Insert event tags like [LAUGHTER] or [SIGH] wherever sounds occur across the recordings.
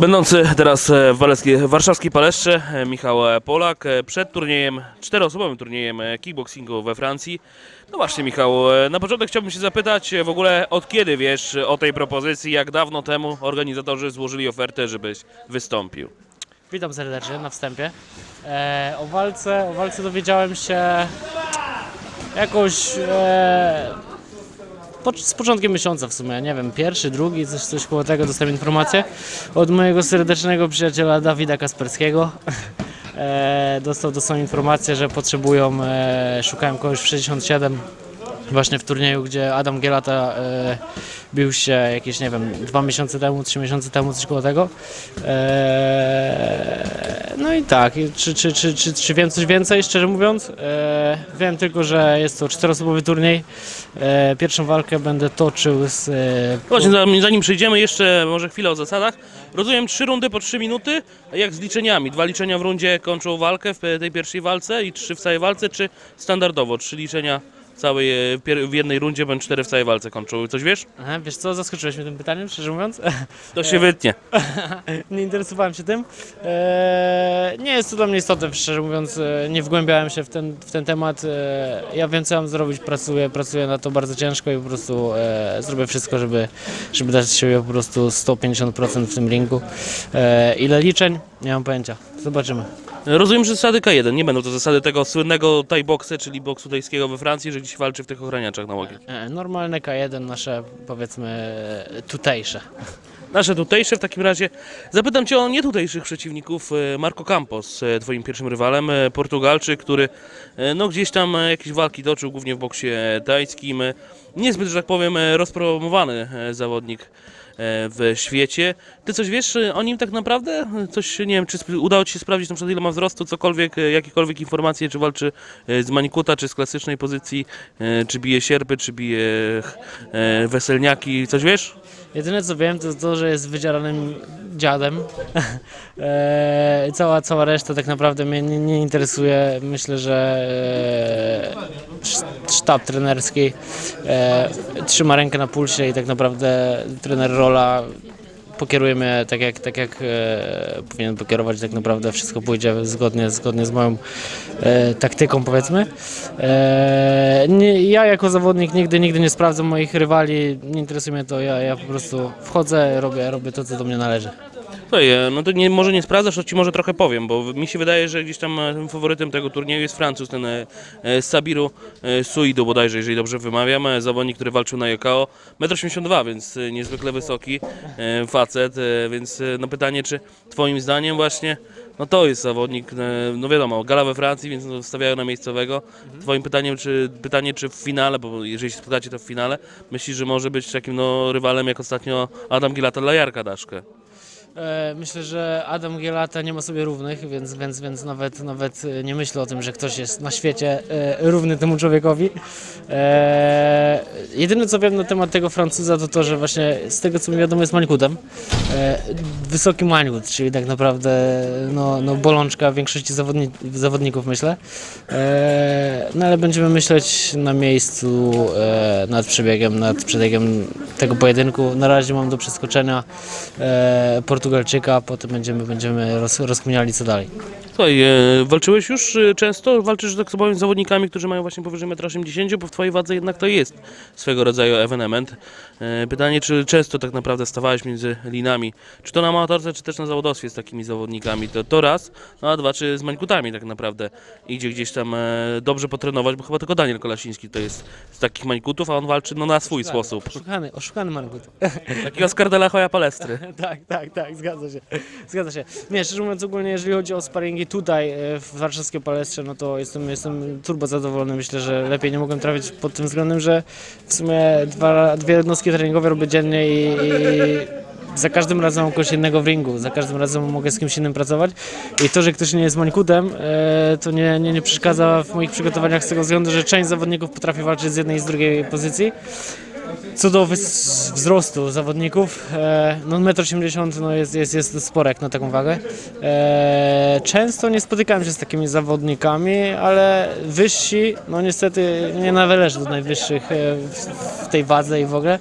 Będący teraz e, w Waleckiej, warszawskiej Paleszcze, e, Michał e, Polak, przed turniejem, czteroosobowym turniejem kickboxingu we Francji. No właśnie Michał, na początek chciałbym się zapytać w ogóle od kiedy wiesz o tej propozycji, jak dawno temu organizatorzy złożyli ofertę, żebyś wystąpił? Witam serdecznie na wstępie. E, o, walce, o walce dowiedziałem się jakoś e, z początkiem miesiąca w sumie, nie wiem, pierwszy, drugi, coś, coś koło tego dostałem informację od mojego serdecznego przyjaciela Dawida Kasperskiego. [LAUGHS] E, dostał, dostał informację, że potrzebują, e, szukałem kogoś w 67 właśnie w turnieju, gdzie Adam Gielata e, bił się jakieś, nie wiem, dwa miesiące temu, trzy miesiące temu, coś koło tego. E, no i tak, czy, czy, czy, czy, czy wiem coś więcej, szczerze mówiąc? E, wiem tylko, że jest to czteroosobowy turniej. E, pierwszą walkę będę toczył z... E, Właśnie zanim, zanim przejdziemy jeszcze może chwilę o zasadach. Rozumiem trzy rundy po trzy minuty, jak z liczeniami? Dwa liczenia w rundzie kończą walkę w tej pierwszej walce i trzy w całej walce, czy standardowo trzy liczenia całej, e, w jednej rundzie, bądź cztery w całej walce kończą? Coś wiesz? Aha, wiesz co, zaskoczyłeś mnie tym pytaniem, szczerze mówiąc. [LAUGHS] To się wytnie. [LAUGHS] nie interesowałem się tym. Eee, nie jest to dla mnie istotne, szczerze mówiąc, e, nie wgłębiałem się w ten, w ten temat. E, ja wiem, co mam zrobić, pracuję, pracuję na to bardzo ciężko i po prostu e, zrobię wszystko, żeby, żeby dać siebie po prostu 150% w tym ringu. E, ile liczeń? Nie mam pojęcia. Zobaczymy. Rozumiem, że zasady K1 nie będą to zasady tego słynnego Thai boxe, czyli boksu tajskiego we Francji, że gdzieś walczy w tych ochraniaczach na łokieć. E, normalne K1, nasze powiedzmy e, tutejsze. Nasze tutejsze w takim razie. Zapytam Cię o nietutejszych przeciwników. E, Marco Campos, e, Twoim pierwszym rywalem, e, Portugalczyk, który no, gdzieś tam jakieś walki toczył, głównie w boksie tajskim. Niezbyt, że tak powiem, rozpromowany zawodnik w świecie. Ty coś wiesz o nim tak naprawdę? Coś, nie wiem, czy udało Ci się sprawdzić na przykład ile ma wzrostu, cokolwiek, jakiekolwiek informacje, czy walczy z manikuta, czy z klasycznej pozycji, czy bije sierpy, czy bije weselniaki, coś wiesz? Jedyne co wiem, to to, że jest wydzieranym dziadem. [LAUGHS] e, cała, cała reszta tak naprawdę mnie nie, nie interesuje. Myślę, że e, sz- sztab trenerski e, trzyma rękę na pulsie i tak naprawdę trener Rola pokieruje mnie tak jak, tak jak e, powinien pokierować, tak naprawdę wszystko pójdzie zgodnie, zgodnie z moją e, taktyką powiedzmy. E, nie, ja jako zawodnik nigdy, nigdy nie sprawdzam moich rywali, nie interesuje mnie to, ja, ja po prostu wchodzę, robię, robię to, co do mnie należy. Słuchaj, e, no to nie, może nie sprawdzasz, to ci może trochę powiem, bo mi się wydaje, że gdzieś tam e, tym faworytem tego turnieju jest Francuz, ten e, Sabiru Suidu bodajże, jeżeli dobrze wymawiam, zawodnik, który walczył na Jokao, 1,82 m, więc niezwykle wysoki facet, więc no pytanie, czy twoim zdaniem właśnie, no to jest zawodnik, no wiadomo, gala we Francji, więc no, stawiają na miejscowego. Twoim pytaniem, czy, pytanie, czy w finale, bo jeżeli się spotkacie, to w finale, myślisz, że może być takim no, rywalem, jak ostatnio Adam Gilata dla Jarka Daszkę? E, Myślę, że Adam Gielata nie ma sobie równych, więc, więc, więc nawet, nawet e, nie myślę o tym, że ktoś jest na świecie e, równy temu człowiekowi. Jedyne co wiem na temat tego Francuza to to, że właśnie z tego co mi wiadomo jest mańkutem. Wysoki mańkut, czyli tak naprawdę no, no bolączka większości zawodni zawodników myślę. No ale będziemy myśleć na miejscu nad przebiegiem, nad przebiegiem tego pojedynku. Na razie mam do przeskoczenia Portugalczyka, potem będziemy, będziemy roz, rozkminiali co dalej. Słuchaj, e, walczyłeś już e, często? Walczysz tak sobie z zawodnikami, którzy mają właśnie powyżej 1,80 m, bo w Twojej wadze jednak to jest swego rodzaju ewenement. E, Pytanie, czy często tak naprawdę stawałeś między linami? Czy to na amatorce, czy też na zawodowstwie z takimi zawodnikami? To, to raz, no a dwa, czy z mańkutami tak naprawdę idzie gdzieś tam e, dobrze potrenować, bo chyba tylko Daniel Kolasiński to jest z takich mańkutów, a on walczy no, na swój sposób. Oszukany, oszukany mańkut. Taki Oscar de la Hoya Palestry. [LAUGHS] tak, tak, tak, zgadza się. Zgadza się. Nie, szczerze mówiąc ogólnie, jeżeli chodzi o sparingi tutaj e, w warszawskiej palestrze, no to jestem, jestem turbo zadowolony. Myślę, że lepiej nie mogłem trafić pod tym względem, że w sumie dwa, dwie jednostki treningowe robię dziennie i, i za każdym razem mam kogoś innego w ringu, za każdym razem mogę z kimś innym pracować i to, że ktoś nie jest mańkutem, e, to nie, nie, nie przeszkadza w moich przygotowaniach z tego względu, że część zawodników potrafi walczyć z jednej i z drugiej pozycji. Co do wzrostu zawodników, e, no 1,80 m no jest, jest, jest sporek na taką wagę. E, często nie spotykałem się z takimi zawodnikami, ale wyżsi, no niestety nie należy do najwyższych e, w, tej wadze i w ogóle.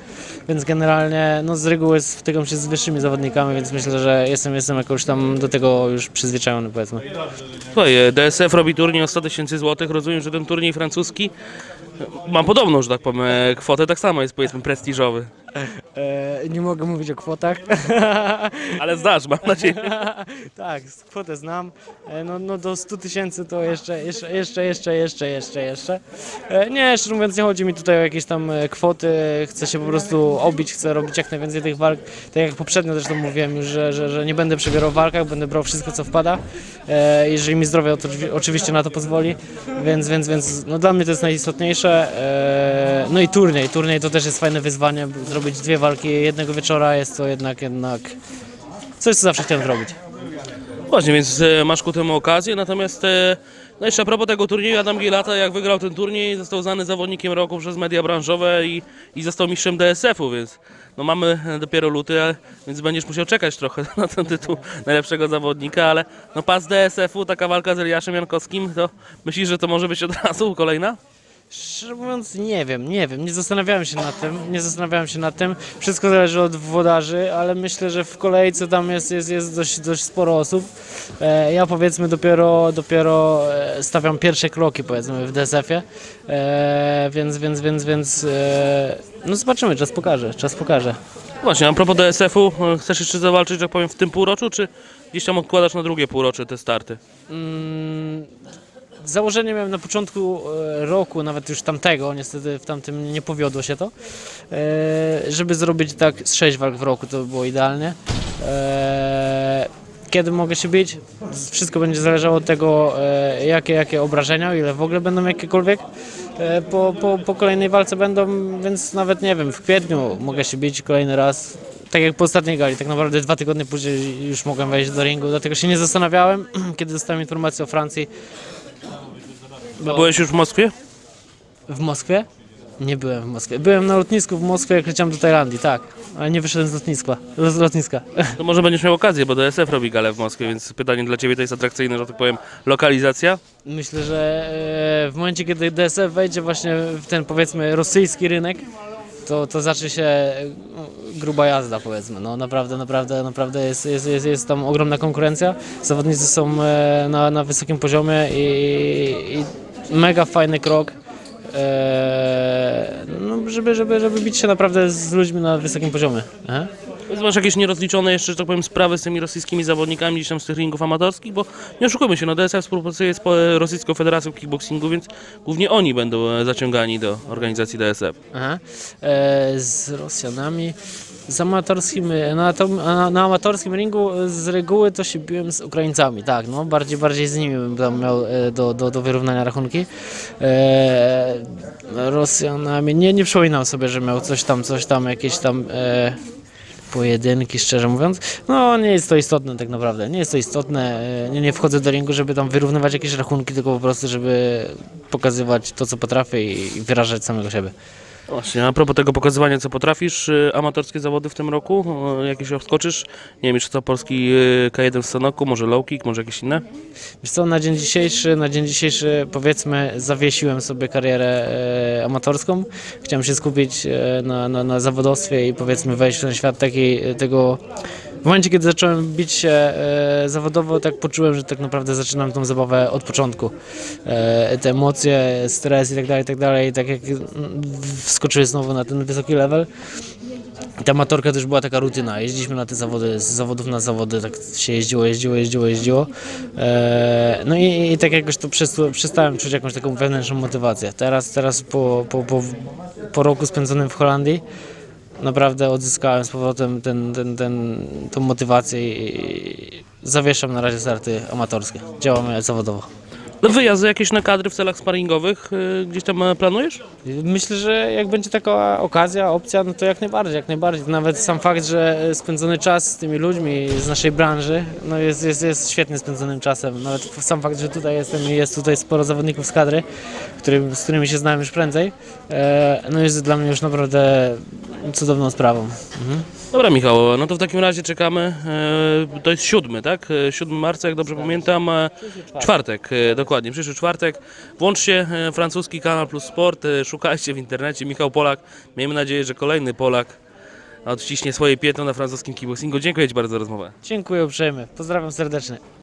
więc generalnie no z reguły stykam się z wyższymi zawodnikami, więc myślę, że jestem, jestem jakoś tam do tego już przyzwyczajony powiedzmy. Słuchaj, DSF robi turniej o 100 tysięcy złotych. Rozumiem, że ten turniej francuski e, ma podobną, że tak powiem, e, kwotę. Tak samo jest powiedzmy prestiżowy. E, nie mogę mówić o kwotach. [LAUGHS] Ale zdasz, mam nadzieję. [LAUGHS] tak, kwotę znam. E, no, no do 100 tysięcy to jeszcze, jeszcze, jeszcze, jeszcze, jeszcze, jeszcze, jeszcze. E, nie, szczerze mówiąc nie chodzi mi tutaj o jakieś tam e, kwoty. Chcę się po prostu obić, chcę robić jak najwięcej tych walk. Tak jak poprzednio zresztą mówiłem już, że, że, że nie będę przebierał w walkach, będę brał wszystko co wpada. E, jeżeli mi zdrowie to, oczywiście na to pozwoli. Więc, więc, więc no, dla mnie to jest najistotniejsze. E, no i turniej. Turniej to też jest fajne wyzwanie. Zrobić dwie walki jednego wieczora jest to jednak, jednak coś, co zawsze chciałem zrobić. Właśnie, więc e, masz ku temu okazję. Natomiast e, no jeszcze a propos tego turnieju, Adam Gilata jak wygrał ten turniej, został znany zawodnikiem roku przez media branżowe i, i został mistrzem DSF-u, więc no mamy e, dopiero luty, więc będziesz musiał czekać trochę [LAUGHS] na ten tytuł najlepszego zawodnika, ale no pas DSF-u, taka walka z Eliaszem Jankowskim, to myślisz, że to może być od razu kolejna? Szczerze mówiąc, nie wiem, nie wiem, nie zastanawiałem się nad tym, nie zastanawiałem się nad tym. Wszystko zależy od włodarzy, ale myślę, że w kolejce tam jest, jest, jest dość, dość sporo osób. E, ja powiedzmy dopiero, dopiero e, stawiam pierwsze kroki powiedzmy w DSF-ie, e, więc, więc, więc, więc e, no zobaczymy, czas pokaże, czas pokaże. Właśnie, a propos DSF-u, e, chcesz jeszcze zawalczyć, że tak powiem, w tym półroczu, czy gdzieś tam odkładasz na drugie półrocze te starty? Mm, Założenie miałem na początku e, roku, nawet już tamtego, niestety w tamtym nie powiodło się to, e, żeby zrobić tak z 6 walk w roku, to by było idealnie. E, Kiedy mogę się bić? Wszystko będzie zależało od tego, jakie, jakie obrażenia, ile w ogóle będą jakiekolwiek po, po, po kolejnej walce będą, więc nawet nie wiem, w kwietniu mogę się bić kolejny raz. Tak jak po ostatniej gali, tak naprawdę dwa tygodnie później już mogłem wejść do ringu, dlatego się nie zastanawiałem, [CLEARS THROAT] kiedy dostałem informację o Francji, A byłeś już w Moskwie? w Moskwie? Nie byłem w Moskwie. Byłem na lotnisku w Moskwie, jak leciałem do Tajlandii, tak. Ale nie wyszedłem z lotniska. Z lotniska. [LAUGHS] To może będziesz miał okazję, bo DSF robi galę w Moskwie, więc pytanie dla Ciebie to jest atrakcyjne, że tak powiem, lokalizacja. Myślę, że e, w momencie, kiedy DSF wejdzie właśnie w ten powiedzmy rosyjski rynek, to, to zacznie się e, gruba jazda powiedzmy. No naprawdę, naprawdę, naprawdę jest, jest, jest, jest tam ogromna konkurencja. Zawodnicy są e, na, na wysokim poziomie i, i mega fajny krok. E, no, żeby, żeby, żeby bić się naprawdę z ludźmi na wysokim poziomie. Więc Masz jakieś nierozliczone jeszcze, że tak powiem, sprawy z tymi rosyjskimi zawodnikami gdzieś tam z tych ringów amatorskich, bo nie oszukujmy się, no DSF współpracuje z Rosyjską Federacją Kickboxingu, więc głównie oni będą e, zaciągani do organizacji DSF. Aha. E, z Rosjanami. Z amatorskim, na, to, na, na amatorskim ringu z reguły to się biłem z Ukraińcami, tak, no, bardziej, bardziej z nimi bym tam miał e, do, do, do wyrównania rachunki. E, Rosjanami, nie, nie przypominam sobie, że miał coś tam, coś tam, jakieś tam e, pojedynki, szczerze mówiąc. No, nie jest to istotne tak naprawdę, nie jest to istotne, e, nie, nie wchodzę do ringu, żeby tam wyrównywać jakieś rachunki, tylko po prostu, żeby pokazywać to, co potrafię i i wyrażać samego siebie. Właśnie, a propos tego pokazywania, co potrafisz, y, amatorskie zawody w tym roku, jakieś odskoczysz? Nie wiem, jeszcze co polski y, K1 w Stanoku, może low kick, może jakieś inne? Wiesz co, na dzień dzisiejszy, na dzień dzisiejszy powiedzmy zawiesiłem sobie karierę e, amatorską. Chciałem się skupić e, na, na, na zawodowstwie i powiedzmy wejść w ten świat tego... W momencie, kiedy zacząłem bić się e, zawodowo, tak poczułem, że tak naprawdę zaczynam tą zabawę od początku. E, te emocje, stres i tak dalej, tak dalej, tak jak mm, wskoczyły znowu na ten wysoki level. Ta amatorka też była taka rutyna. Jeździliśmy na te zawody, z zawodów na zawody, tak się jeździło, jeździło, jeździło, jeździło. Eee, no i, i tak jakoś to przes- przestałem czuć jakąś taką wewnętrzną motywację. Teraz, teraz po, po, po, po roku spędzonym w Holandii naprawdę odzyskałem z powrotem ten, ten, ten, tą motywację i zawieszam na razie starty amatorskie. Działamy zawodowo. No wyjazdy jakieś na kadry w celach sparingowych y, gdzieś tam e, planujesz? Myślę, że jak będzie taka okazja, opcja, no to jak najbardziej, jak najbardziej. Nawet sam fakt, że spędzony czas z tymi ludźmi z naszej branży, no jest, jest, jest świetnie spędzonym czasem. Nawet sam fakt, że tutaj jestem i jest tutaj sporo zawodników z kadry, którym, z którymi się znałem już prędzej, e, no jest dla mnie już naprawdę cudowną sprawą. Mhm. Dobra Michał, no to w takim razie czekamy, e, to jest siódmy, tak? E, 7 marca, jak dobrze pamiętam, e, czwartek, e, dokładnie, przyszły czwartek. Włączcie e, francuski kanał plus sport, e, szukajcie w internecie Michał Polak, miejmy nadzieję, że kolejny Polak odciśnie swoje piętno na francuskim kickboxingu. Dziękuję Ci bardzo za rozmowę. Dziękuję uprzejmie. Pozdrawiam serdecznie.